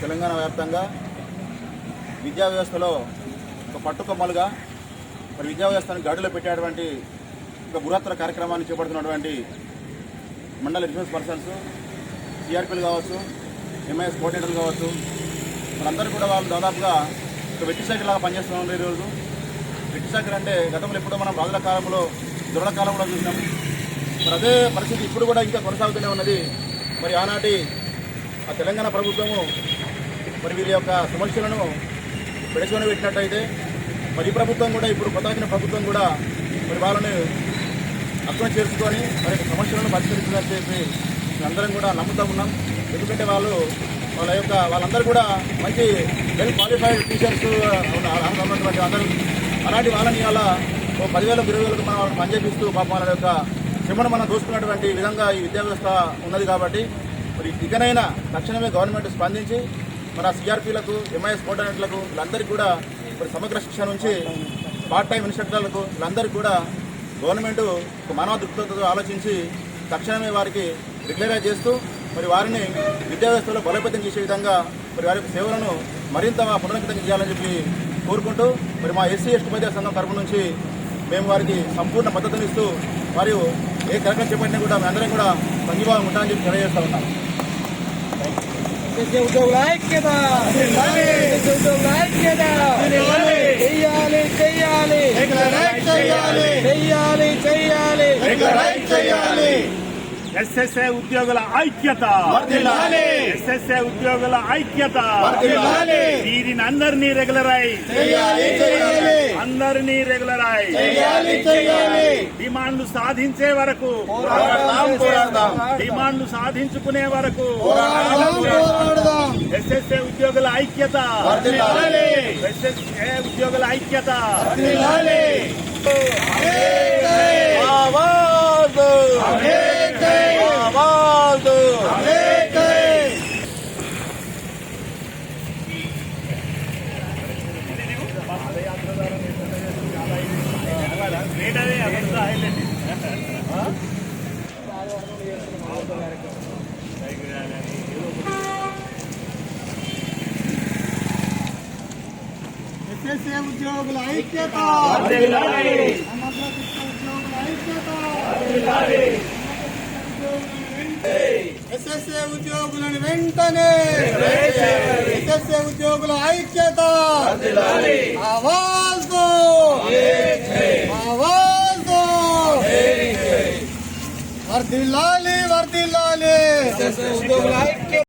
తెలంగాణ వ్యాప్తంగా విద్యా వ్యవస్థలో ఒక పట్టుకొమ్మలుగా మరి విద్యా వ్యవస్థను గాడిలో పెట్టేటువంటి ఒక బృహత్తర కార్యక్రమాన్ని చేపడుతున్నటువంటి మండల రిసోర్స్ పర్సన్స్ సిఆర్పీలు కావచ్చు ఎంఐఎస్ కోఆర్డినేటర్లు కావచ్చు వాళ్ళందరూ కూడా వాళ్ళు దాదాపుగా ఒక వెట్టి శాఖ లాగా పనిచేస్తున్నారు ఈరోజు. వెట్టి అంటే గతంలో ఎప్పుడో మనం రాజుల కాలంలో దొరల కాలంలో చూసినాం. మరి అదే పరిస్థితి ఇప్పుడు కూడా ఇంకా కొనసాగుతూనే ఉన్నది. మరి ఆనాటి ఆ తెలంగాణ ప్రభుత్వము మరి వీరి యొక్క సమస్యలను పెడచుకొని పెట్టినట్టయితే మరి ప్రభుత్వం కూడా ఇప్పుడు కొత్త ప్రభుత్వం కూడా మరి వాళ్ళని అర్థం చేసుకొని మరి యొక్క సమస్యలను పరిష్కరించాలని చెప్పి అందరం కూడా నమ్ముతా ఉన్నాం. ఎందుకంటే వాళ్ళు వాళ్ళ యొక్క వాళ్ళందరూ కూడా మంచి వెల్ క్వాలిఫైడ్ టీచర్స్ ఉన్నటువంటి అందరూ. అలాంటి వాళ్ళని ఇవాళ ఓ పదివేల ఇరవై వేలకు మనం వాళ్ళని పనిచేపిస్తూ పాపం వాళ్ళ యొక్క శ్రమను మనం దోసుకున్నటువంటి విధంగా ఈ విద్యా వ్యవస్థ ఉన్నది కాబట్టి మరి ఇకనైనా తక్షణమే గవర్నమెంట్ స్పందించి మన సిఆర్పీలకు ఎంఐఎస్ కోఆర్డినేటర్లకు వీళ్ళందరికీ కూడా మరి సమగ్ర శిక్షణ నుంచి పార్ట్ టైం ఇన్స్ట్రక్టర్లకు వీళ్ళందరికీ కూడా గవర్నమెంట్ ఒక మానవ దృక్పథంతో ఆలోచించి తక్షణమే వారికి రెగ్యులరైజ్ చేస్తూ మరి వారిని విద్యా వ్యవస్థలో బలోపేతం చేసే విధంగా మరి వారి సేవలను మరింత పునరంకితం చేయాలని చెప్పి కోరుకుంటూ మరి మా ఎస్సీ ఎస్టీ మధ్య సంఘం తరపు నుంచి మేము వారికి సంపూర్ణ మద్దతునిస్తూ మరియు ఏ కార్యక్రమం చేపట్టినా కూడా మేమందరం కూడా సంఘీభావం ఉంటామని చెప్పి తెలియజేస్తా ఉన్నాం. ఉద్యోగుల ఐక్యత ఉద్యోగుల ఐక్యత చెయ్యాలి చెయ్యాలి చెయ్యాలి ఎస్ఎస్ఏ ఉద్యోగుల ఐక్యత. ఎస్ఎస్ఏ ఉద్యోగుల ఐక్యత. వీరిని అందరినీ రెగ్యులరై అందరినీ రెగ్యులరై డిమాండ్లు సాధించే వరకు. డిమాండ్లు సాధించుకునే వరకు. ఎస్ఎస్ఏ ఉద్యోగుల ఐక్యత. ఎస్ఎస్ఏ ఉద్యోగుల ఐక్యత. ఎస్ఎస్ఏ ఉద్యోగుల ఐక్యత వర్ధిల్లాలి. ఎస్ఎస్ఏ ఉద్యోగులను వెంటనే ఎస్ఎస్ఏ ఉద్యోగుల ఐక్యత ఆవాజ్ వర్దిల్లాలి వర్దిల్లాలి ఎస్ఎస్ఏ ఉద్యోగుల ఐక్యత